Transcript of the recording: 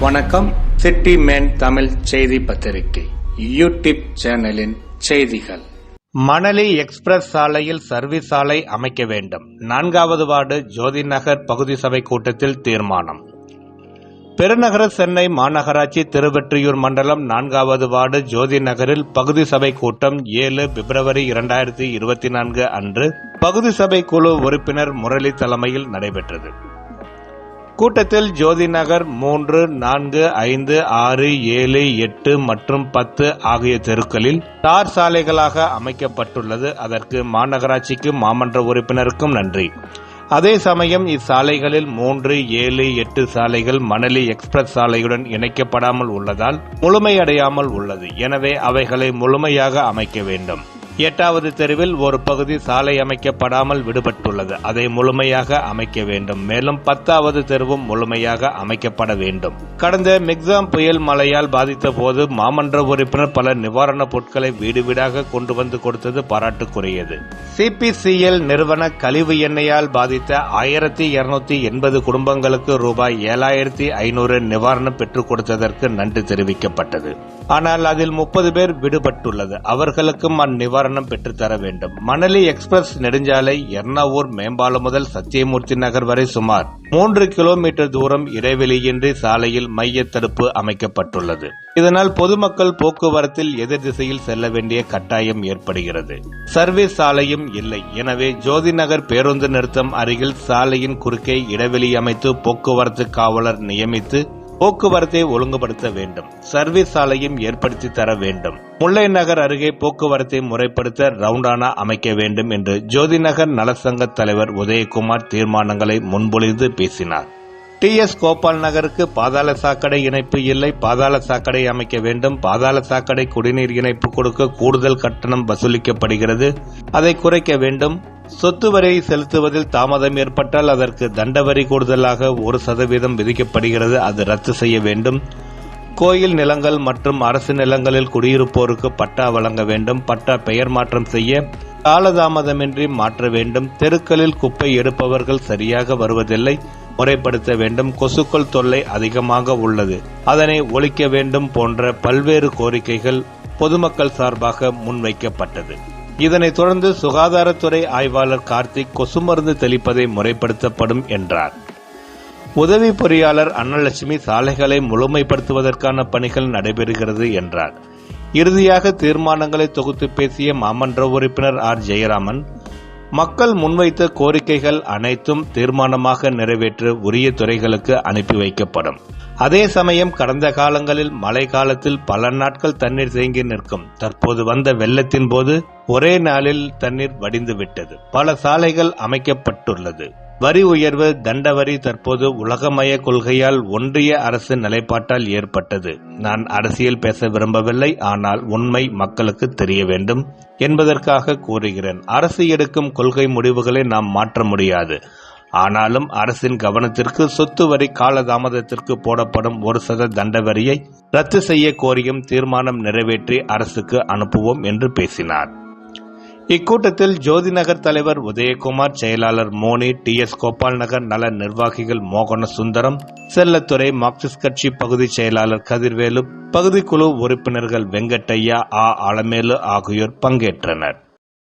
வணக்கம். City man Tamil செய்தி பத்திரிகை. யூடியூப் சேனலின் செய்திகள். மணலி எக்ஸ்பிரஸ் சாலையில் சர்வீஸ் சாலை அமைக்க வேண்டும். நான்காவது வார்டு ஜோதி நகர் பகுதி சபை கூட்டத்தில் தீர்மானம். பெருநகர சென்னை மாநகராட்சி திருவெற்றியூர் மண்டலம் நான்காவது வார்டு ஜோதி நகரில் பகுதி சபை கூட்டம் ஏழு பிப்ரவரி இரண்டாயிரத்தி இருபத்தி நான்கு அன்று பகுதி சபை குழு உறுப்பினர் முரளி தலைமையில் நடைபெற்றது. கூட்டத்தில் ஜோதிநகர் மூன்று நான்கு ஐந்து ஆறு ஏழு எட்டு மற்றும் பத்து ஆகிய தெருக்களில் தார் சாலைகளாக அமைக்கப்பட்டுள்ளது. அதற்கு மாநகராட்சிக்கும் மாமன்ற உறுப்பினருக்கும் நன்றி. அதே சமயம் இச்சாலைகளில் மூன்று ஏழு எட்டு சாலைகள் மணலி எக்ஸ்பிரஸ் சாலையுடன் இணைக்கப்படாமல் உள்ளதால் முழுமையடையாமல் உள்ளது. எனவே அவைகளை முழுமையாக அமைக்க வேண்டும். எட்டாவது தெருவில் ஒரு பகுதி சாலை அமைக்கப்படாமல் விடுபட்டுள்ளது. அதை முழுமையாக அமைக்க வேண்டும். மேலும் பத்தாவது தெருவும் முழுமையாக அமைக்கப்பட வேண்டும். கடந்த மிக்ஸாம் புயல் மழையால் பாதித்த போது மாமன்ற உறுப்பினர் பல நிவாரணப் பொருட்களை வீடு வீடாக கொண்டு வந்து கொடுத்தது பாராட்டுக்குரியது. சிபிசிஎல் நிறுவன கழிவு எண்ணெயால் பாதித்த ஆயிரத்தி இருநூத்தி எண்பது குடும்பங்களுக்கு ரூபாய் ஏழாயிரத்தி ஐநூறு நிவாரணம் பெற்றுக் கொடுத்ததற்கு நன்றி தெரிவிக்கப்பட்டது. ஆனால் அதில் முப்பது பேர் விடுபட்டுள்ளது. அவர்களுக்கும் அந்நிவாரணம் பெற்றுத்தர வேண்டும். மணலி எக்ஸ்பிரஸ் நெடுஞ்சாலை எர்ணாவூர் மேம்பாலம் முதல் சத்தியமூர்த்தி நகர் வரை சுமார் மூன்று கிலோமீட்டர் தூரம் இடைவெளியின்றி சாலையில் மைய தடுப்பு அமைக்கப்பட்டுள்ளது. இதனால் பொதுமக்கள் போக்குவரத்தில் எதிர் திசையில் செல்ல வேண்டிய கட்டாயம் ஏற்படுகிறது. சர்வீஸ் சாலையும் இல்லை. எனவே ஜோதி நகர் பேருந்து நிறுத்தம் அருகில் சாலையின் குறுக்கே இடைவெளி அமைத்து போக்குவரத்து காவலர் நியமித்து போக்குவரத்தை ஒழுங்குபடுத்த வேண்டும். சர்வீஸ் சாலையும் ஏற்படுத்தி தர வேண்டும். முல்லை நகர் அருகே போக்குவரத்தை முறைப்படுத்த ரவுண்டானா அமைக்க வேண்டும் என்று ஜோதி நகர் நலசங்க தலைவர் உதயகுமார் தீர்மானங்களை முன்மொழிந்து பேசினார். டி எஸ் கோபால் நகருக்கு பாதாள சாக்கடை இணைப்பு இல்லை. பாதாள சாக்கடை அமைக்க வேண்டும். பாதாள சாக்கடை குடிநீர் இணைப்பு கொடுக்க கூடுதல் கட்டணம் வசூலிக்கப்படுகிறது. அதை குறைக்க வேண்டும். சொத்து வரி செலுத்துவதில் தாமதம் ஏற்பட்டால் அதற்கு தண்ட வரி கூடுதலாக ஒரு சதவீதம் விதிக்கப்படுகிறது. அது ரத்து செய்ய வேண்டும். கோயில் நிலங்கள் மற்றும் அரசு நிலங்களில் குடியிருப்போருக்கு பட்டா வழங்க வேண்டும். பட்டா பெயர் மாற்றம் செய்ய காலதாமதமின்றி மாற்ற வேண்டும். தெருக்களில் குப்பை எடுப்பவர்கள் சரியாக வருவதில்லை. முறைப்படுத்த வேண்டும். கொசுக்கள் தொல்லை அதிகமாக உள்ளது. அதனை ஒழிக்க வேண்டும் போன்ற பல்வேறு கோரிக்கைகள் பொதுமக்கள் சார்பாக முன்வைக்கப்பட்டது. இதனைத் தொடர்ந்து சுகாதாரத்துறை ஆய்வாளர் கார்த்திக் கொசு மருந்து தெளிப்பதை முறைப்படுத்தப்படும் என்றார். உதவி பொறியாளர் அன்னலட்சுமி சாலைகளை முழுமைப்படுத்துவதற்கான பணிகள் நடைபெறுகிறது என்றார். இறுதியாக தீர்மானங்களை தொகுத்து பேசிய மாமன்ற உறுப்பினர் ஆர். ஜெயராமன் மக்கள் முன்வைத்த கோரிக்கைகள் அனைத்தும் தீர்மானமாக நிறைவேற்ற உரிய துறைகளுக்கு அனுப்பி வைக்கப்படும். அதே சமயம் கடந்த காலங்களில் மழை காலத்தில் பல நாட்கள் தண்ணீர் தேங்கி நிற்கும். தற்போது வந்த வெள்ளத்தின் போது ஒரே நாளில் தண்ணீர் வடிந்து விட்டது. பல சாலைகள் அமைக்கப்பட்டுள்ளது. வரி உயர்வு தண்ட வரி தற்போது உலகமய கொள்கையால் ஒன்றிய அரசு நிலைப்பாட்டால் ஏற்பட்டது. நான் அரசியல் பேச விரும்பவில்லை ஆனால் உண்மை மக்களுக்கு தெரிய வேண்டும் என்பதற்காக கூறுகிறேன். அரசு எடுக்கும் கொள்கை முடிவுகளை நாம் மாற்ற முடியாது. ஆனாலும் அரசின் கவனத்திற்கு சொத்து வரி காலதாமதத்திற்கு போடப்படும் ஒரு சத தண்ட வரியை ரத்து செய்ய கோரியும் தீர்மானம் நிறைவேற்றி அரசுக்கு அனுப்புவோம் என்று பேசினார். இக்கூட்டத்தில் ஜோதிநகர் தலைவர் உதயகுமார் செயலாளர் மோனி டி எஸ் கோபால் நகர் நல நிர்வாகிகள் மோகன சுந்தரம் செல்லத்துறை மார்க்சிஸ்ட் கட்சி பகுதி செயலாளர் கதிர்வேலு பகுதி குழு உறுப்பினர்கள் வெங்கட்டையா ஆ. அலமேலு ஆகியோர் பங்கேற்றனர்.